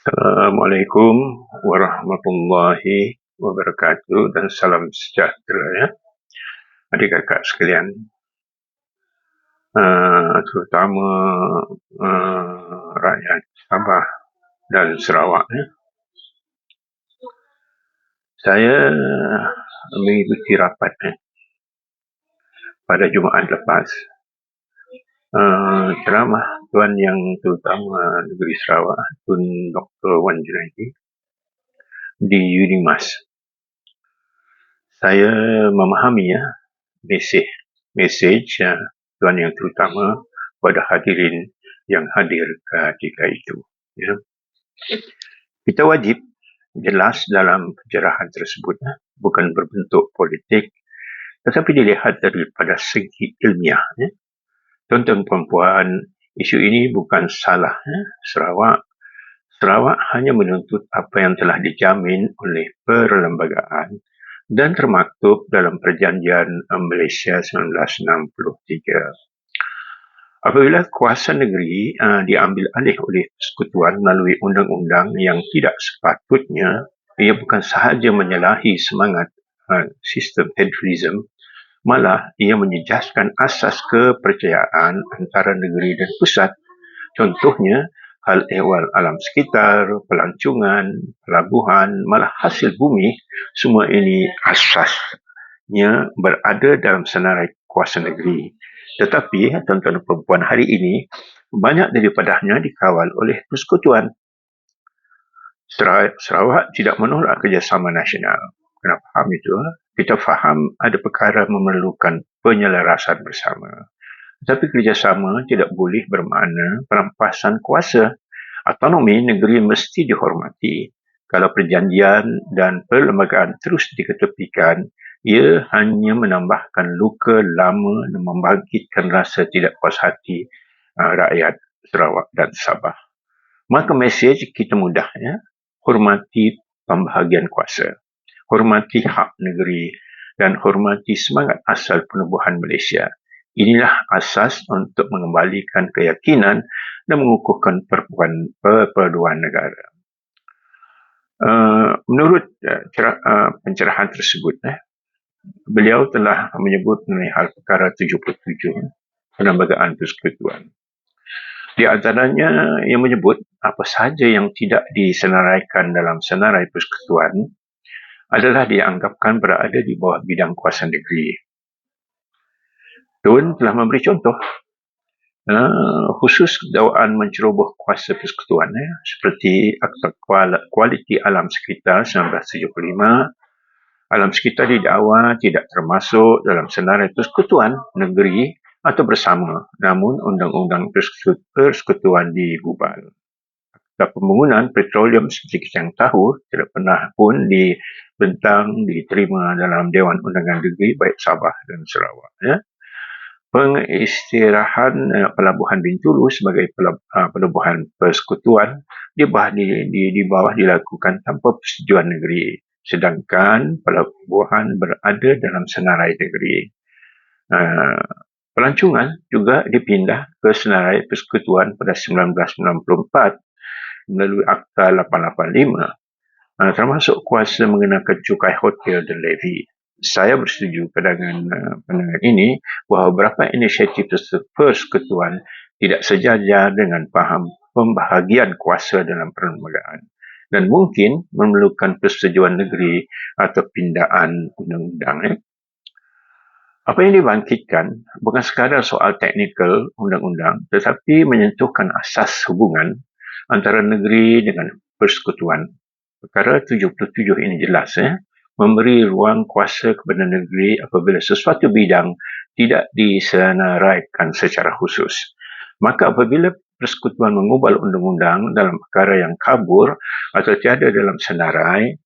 Assalamualaikum warahmatullahi wabarakatuh dan salam sejahtera ya. Adik-kakak sekalian, uh, terutama uh, rakyat Sabah dan Sarawak ya. Saya mengikuti rapat ya, pada Jumaat lepas uh, ceramah Tuan Yang Terutama Negeri Sarawak, Tun Dr. Wan Junaidi di Unimas. Saya memahami ya mesej mesej ya, Tuan Yang Terutama pada hadirin yang hadir ketika itu. Ya. Kita wajib jelas dalam pencerahan tersebut, ya. bukan berbentuk politik, tetapi dilihat daripada segi ilmiah. Ya. Tuan-tuan perempuan Isu ini bukan salah ya. Sarawak. Sarawak hanya menuntut apa yang telah dijamin oleh perlembagaan dan termaktub dalam perjanjian Malaysia 1963. Apabila kuasa negeri uh, diambil alih oleh persekutuan melalui undang-undang yang tidak sepatutnya, ia bukan sahaja menyalahi semangat uh, sistem federalism, malah ia menjejaskan asas kepercayaan antara negeri dan pusat. Contohnya, hal ehwal alam sekitar, pelancongan, pelabuhan, malah hasil bumi, semua ini asasnya berada dalam senarai kuasa negeri. Tetapi, tuan-tuan perempuan hari ini, banyak daripadanya dikawal oleh persekutuan. Sarawak tidak menolak kerjasama nasional. Kenapa faham itu? kita faham ada perkara memerlukan penyelarasan bersama. Tetapi kerjasama tidak boleh bermakna perampasan kuasa. Autonomi negeri mesti dihormati. Kalau perjanjian dan perlembagaan terus diketepikan, ia hanya menambahkan luka lama dan membangkitkan rasa tidak puas hati uh, rakyat Sarawak dan Sabah. Maka mesej kita mudah ya, hormati pembahagian kuasa hormati hak negeri dan hormati semangat asal penubuhan Malaysia. Inilah asas untuk mengembalikan keyakinan dan mengukuhkan perpaduan negara. Uh, menurut uh, cerah, uh, pencerahan tersebut, eh, beliau telah menyebut mengenai hal perkara 77 penambagaan persekutuan. Di antaranya yang menyebut apa sahaja yang tidak disenaraikan dalam senarai persekutuan adalah dianggapkan berada di bawah bidang kuasa negeri. Tun telah memberi contoh uh, khusus dakwaan menceroboh kuasa persekutuan eh, seperti Akta Kualiti Alam Sekitar 1975 alam sekitar didakwa tidak termasuk dalam senarai persekutuan negeri atau bersama namun undang-undang persekutuan digubal dan pembangunan petroleum seperti kita yang tahu tidak pernah pun dibentang diterima dalam Dewan Undangan Negeri baik Sabah dan Sarawak. Ya. Pengistirahan uh, pelabuhan Bintulu sebagai uh, pelabuhan persekutuan di bawah, di, di, di bawah dilakukan tanpa persetujuan negeri. Sedangkan pelabuhan berada dalam senarai negeri. Uh, pelancongan juga dipindah ke senarai persekutuan pada 1994 melalui Akta 885 uh, ah, termasuk kuasa mengenakan cukai hotel dan levy. Saya bersetuju dengan uh, pandangan ini bahawa beberapa inisiatif persekutuan tidak sejajar dengan faham pembahagian kuasa dalam perlembagaan dan mungkin memerlukan persetujuan negeri atau pindaan undang-undang. Eh. Apa yang dibangkitkan bukan sekadar soal teknikal undang-undang tetapi menyentuhkan asas hubungan antara negeri dengan persekutuan. Perkara 77 ini jelas ya, memberi ruang kuasa kepada negeri apabila sesuatu bidang tidak disenaraikan secara khusus. Maka apabila persekutuan mengubal undang-undang dalam perkara yang kabur atau tiada dalam senarai,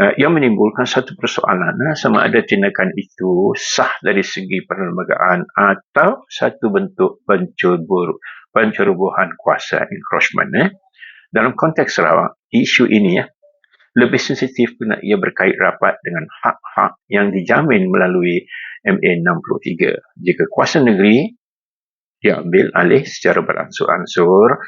uh, yang menimbulkan satu persoalan uh, sama ada tindakan itu sah dari segi perlembagaan atau satu bentuk pencubur, pencerobohan kuasa encroachment. Eh. Dalam konteks Sarawak, isu ini ya, lebih sensitif kerana ia berkait rapat dengan hak-hak yang dijamin melalui MA 63. Jika kuasa negeri diambil alih secara beransur-ansur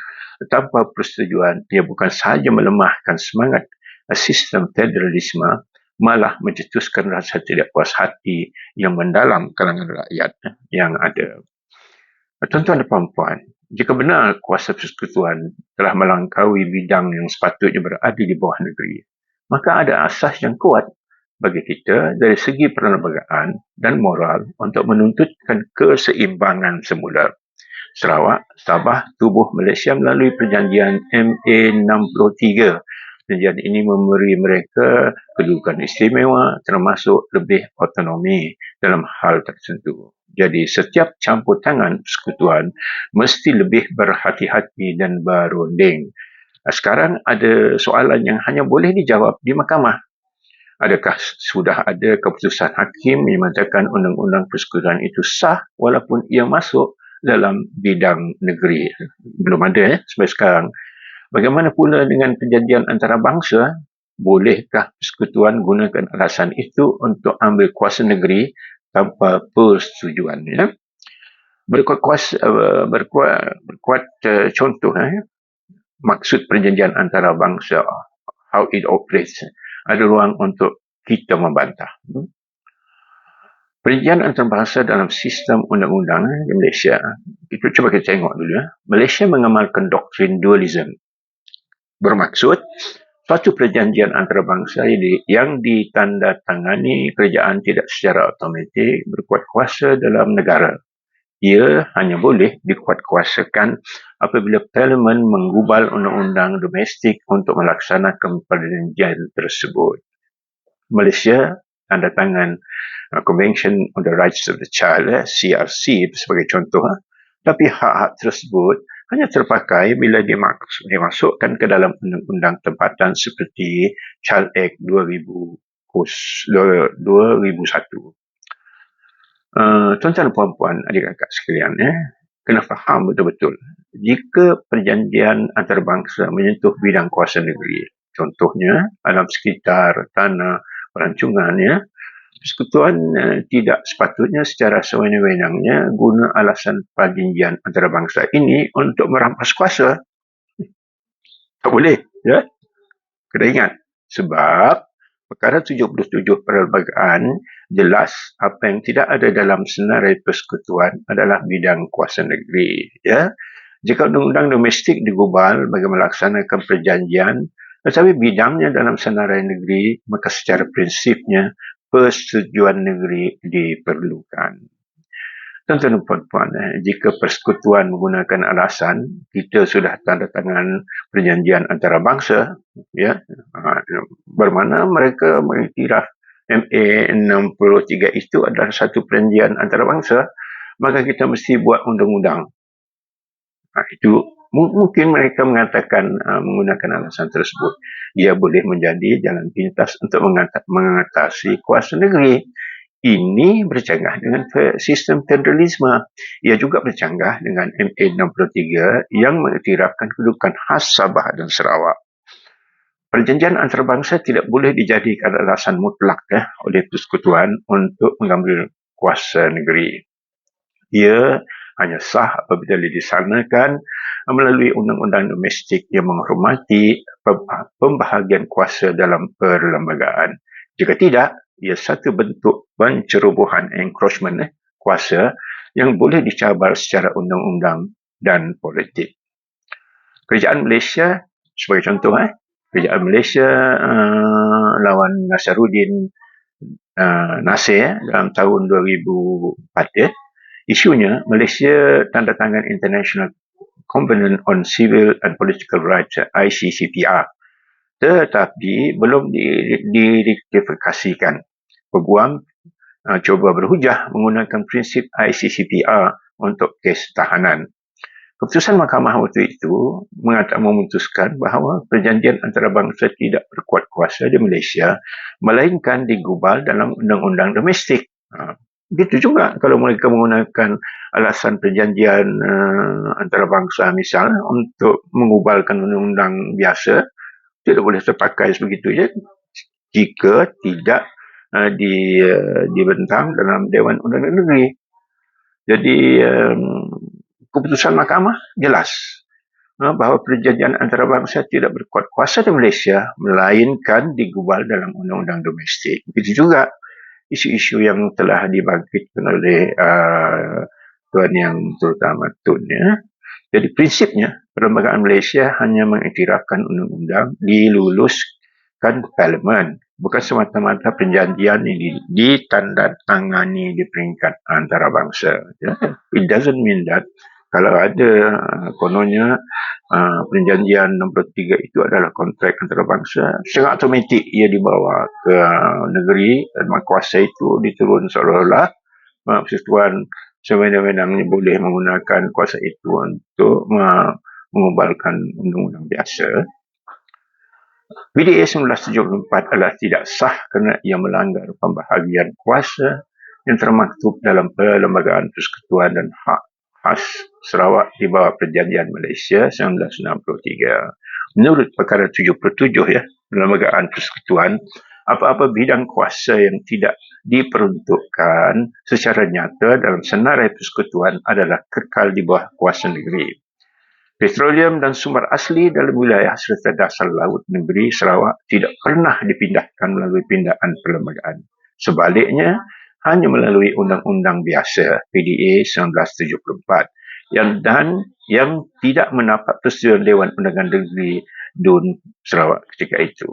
tanpa persetujuan ia bukan sahaja melemahkan semangat sistem federalisme malah mencetuskan rasa tidak puas hati yang mendalam kalangan rakyat yang ada. Tuan-tuan dan puan-puan, jika benar kuasa persekutuan telah melangkaui bidang yang sepatutnya berada di bawah negeri, maka ada asas yang kuat bagi kita dari segi perlembagaan dan moral untuk menuntutkan keseimbangan semula. Sarawak, Sabah, tubuh Malaysia melalui perjanjian MA63 Perjanjian ini memberi mereka kedudukan istimewa termasuk lebih otonomi dalam hal tertentu. Jadi setiap campur tangan persekutuan mesti lebih berhati-hati dan berunding. Sekarang ada soalan yang hanya boleh dijawab di mahkamah. Adakah sudah ada keputusan hakim yang mengatakan undang-undang persekutuan itu sah walaupun ia masuk dalam bidang negeri? Belum ada ya, sampai sekarang. Bagaimana pula dengan perjanjian antarabangsa? Bolehkah persekutuan gunakan alasan itu untuk ambil kuasa negeri tanpa persetujuan? Ya? Berkuat, kuasa, berkuat, berkuat contoh, ya? Maksud perjanjian antarabangsa, how it operates, ada ruang untuk kita membantah. Perjanjian antarabangsa dalam sistem undang-undang di Malaysia, itu cuba kita tengok dulu. Ya. Malaysia mengamalkan doktrin dualism bermaksud suatu perjanjian antarabangsa yang ditandatangani kerajaan tidak secara automatik berkuat kuasa dalam negara. Ia hanya boleh dikuatkuasakan apabila Parlimen menggubal undang-undang domestik untuk melaksanakan perjanjian tersebut. Malaysia tanda tangan uh, Convention on the Rights of the Child, CRC sebagai contoh, tapi hak-hak tersebut hanya terpakai bila dimasukkan ke dalam undang-undang tempatan seperti Child Act 2000, 2001. Uh, tuan-tuan dan puan-puan, adik-adik sekalian, eh, kena faham betul-betul. Jika perjanjian antarabangsa menyentuh bidang kuasa negeri, contohnya alam sekitar, tanah, perancangan, ya, persekutuan uh, tidak sepatutnya secara sewenang-wenangnya guna alasan perjanjian antarabangsa ini untuk merampas kuasa. Tak boleh, ya. Kena ingat. Sebab perkara 77 perlembagaan jelas apa yang tidak ada dalam senarai persekutuan adalah bidang kuasa negeri, ya. Jika undang-undang domestik digubal bagi melaksanakan perjanjian, tetapi bidangnya dalam senarai negeri, maka secara prinsipnya persetujuan negeri diperlukan. Tuan-tuan dan puan-puan, eh, jika persekutuan menggunakan alasan kita sudah tanda tangan perjanjian antarabangsa, ya, ha, bermana mereka mengiktiraf MA63 itu adalah satu perjanjian antarabangsa, maka kita mesti buat undang-undang. Ha, itu mungkin mereka mengatakan uh, menggunakan alasan tersebut ia boleh menjadi jalan pintas untuk mengatasi kuasa negeri ini bercanggah dengan sistem federalisme. Ia juga bercanggah dengan MA63 yang mengiktirafkan kedudukan khas Sabah dan Sarawak. Perjanjian antarabangsa tidak boleh dijadikan alasan mutlak eh, oleh persekutuan untuk mengambil kuasa negeri. Ia hanya sah apabila disanakan melalui undang-undang domestik yang menghormati pembahagian kuasa dalam perlembagaan. Jika tidak, ia satu bentuk pencerobohan encroachment eh, kuasa yang boleh dicabar secara undang-undang dan politik. Kerajaan Malaysia, sebagai contoh, eh, Kerajaan Malaysia uh, lawan Nasaruddin uh, Nasir eh, dalam tahun 2004, eh, Isunya, Malaysia tanda tangan International Covenant on Civil and Political Rights ICCPR tetapi belum direktifikasikan. Peguam uh, cuba berhujah menggunakan prinsip ICCPR untuk kes tahanan. Keputusan mahkamah waktu itu mengatakan memutuskan bahawa perjanjian antarabangsa tidak berkuat kuasa di Malaysia melainkan digubal dalam undang-undang domestik. Uh, Begitu juga kalau mereka menggunakan alasan perjanjian uh, antarabangsa misal untuk mengubalkan undang-undang biasa, tidak boleh terpakai sebegitu je jika tidak uh, di, uh, dibentang dalam Dewan Undang-Undang Negeri. Jadi um, keputusan mahkamah jelas uh, bahawa perjanjian antarabangsa tidak berkuat kuasa di Malaysia melainkan digubal dalam undang-undang domestik. Begitu juga isu-isu yang telah dibangkitkan oleh uh, tuan yang terutama Tun ya. Jadi prinsipnya perlembagaan Malaysia hanya mengiktirafkan undang-undang diluluskan parlimen bukan semata-mata perjanjian yang ditandatangani di peringkat antarabangsa. Ya. It doesn't mean that kalau ada uh, kononnya uh, perjanjian nombor tiga itu adalah kontrak antarabangsa, secara automatik ia dibawa ke uh, negeri dan kuasa itu diturun seolah-olah persekutuan sewenang-wenangnya boleh menggunakan kuasa itu untuk mengubalkan undang-undang biasa. PDA 1974 adalah tidak sah kerana ia melanggar pembahagian kuasa yang termaktub dalam perlembagaan persekutuan dan hak khas Sarawak di bawah perjanjian Malaysia 1963. Menurut perkara 77 ya, perlembagaan persekutuan, apa-apa bidang kuasa yang tidak diperuntukkan secara nyata dalam senarai persekutuan adalah kekal di bawah kuasa negeri. Petroleum dan sumber asli dalam wilayah serta dasar laut negeri Sarawak tidak pernah dipindahkan melalui pindaan perlembagaan. Sebaliknya, hanya melalui undang-undang biasa PDA 1974 yang dan yang tidak mendapat persetujuan Dewan Undangan Negeri DUN Sarawak ketika itu.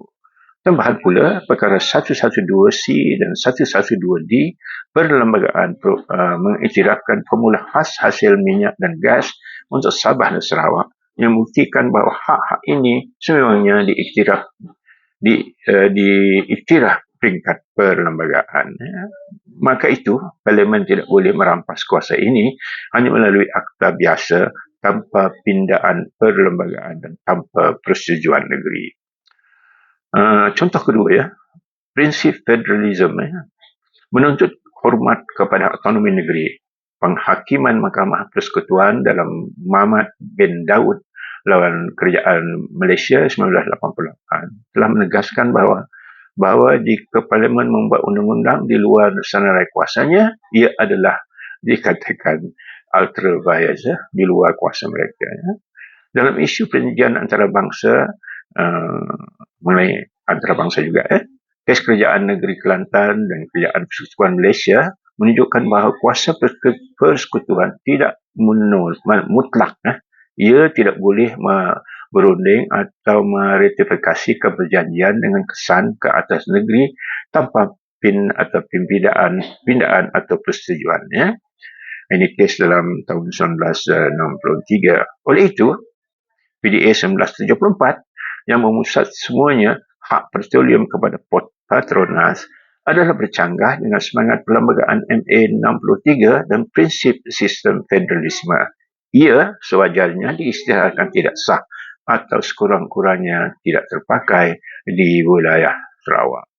Tambahan pula, perkara 112C dan 112D perlembagaan uh, mengiktirafkan formula khas hasil minyak dan gas untuk Sabah dan Sarawak yang membuktikan bahawa hak-hak ini sememangnya diiktiraf di uh, diiktiraf peringkat perlembagaan. Ya. Maka itu, Parlimen tidak boleh merampas kuasa ini hanya melalui akta biasa tanpa pindaan perlembagaan dan tanpa persetujuan negeri. Uh, contoh kedua ya, prinsip federalisme ya, menuntut hormat kepada autonomi negeri penghakiman Mahkamah Persekutuan dalam Muhammad bin Daud lawan kerajaan Malaysia 1988 telah menegaskan bahawa bahawa jika Parlimen membuat undang-undang di luar senarai kuasanya, ia adalah dikatakan ultra vires ya, di luar kuasa mereka. Ya. Dalam isu perjanjian antarabangsa, uh, mengenai antarabangsa juga, eh, kes kerajaan negeri Kelantan dan kerajaan persekutuan Malaysia menunjukkan bahawa kuasa persekutuan tidak menol, mutlak. Eh. Ia tidak boleh berunding atau meretifikasi keperjanjian dengan kesan ke atas negeri tanpa pin atau pindaan, pindaan atau persetujuan. Ya. Ini kes dalam tahun 1963. Oleh itu, PDA 1974 yang memusat semuanya hak petroleum kepada Patronas adalah bercanggah dengan semangat perlembagaan MA 63 dan prinsip sistem federalisme. Ia sewajarnya diisytiharkan tidak sah atau sekurang-kurangnya tidak terpakai di wilayah Sarawak.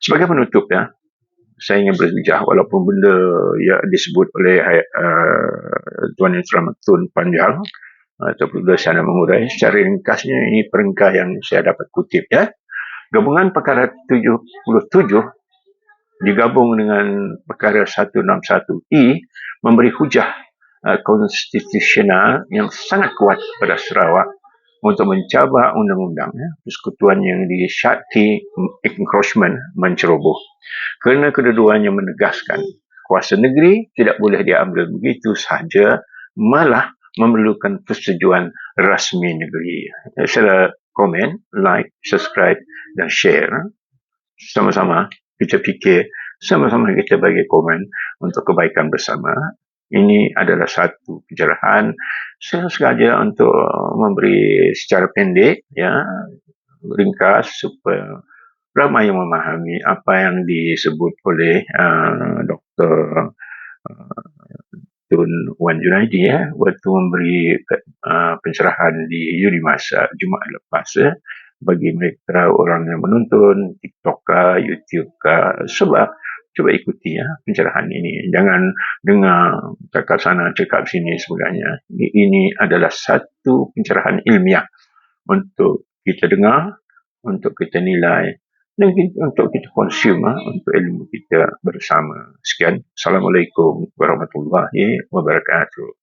Sebagai penutup ya, saya ingin berbicara walaupun benda yang disebut oleh uh, Tuan Yang Selamat Tun panjang uh, saya nak mengurai secara ringkasnya ini perengkah yang saya dapat kutip ya. Gabungan perkara 77 digabung dengan perkara 161E memberi hujah uh, konstitusional yang sangat kuat pada Sarawak untuk mencabar undang-undang ya, persekutuan yang disyati encroachment menceroboh. Kerana kedua-duanya menegaskan kuasa negeri tidak boleh diambil begitu sahaja malah memerlukan persetujuan rasmi negeri. Saya komen, like, subscribe dan share. Sama-sama kita fikir, sama-sama kita bagi komen untuk kebaikan bersama. Ini adalah satu pencerahan saya sengaja untuk memberi secara pendek, ya, ringkas supaya ramai yang memahami apa yang disebut oleh uh, Dr. Uh, Tun Wan Junaidi ya waktu memberi uh, pencerahan di Unimasa Jumaat lepas ya bagi mereka orang yang menonton TikTok kah, YouTube kah sebab cuba ikuti ya pencerahan ini. Jangan dengar cakap sana cakap sini sebenarnya. Ini, ini adalah satu pencerahan ilmiah untuk kita dengar untuk kita nilai dan untuk kita konsum ah, untuk ilmu kita bersama. Sekian. Assalamualaikum warahmatullahi wabarakatuh.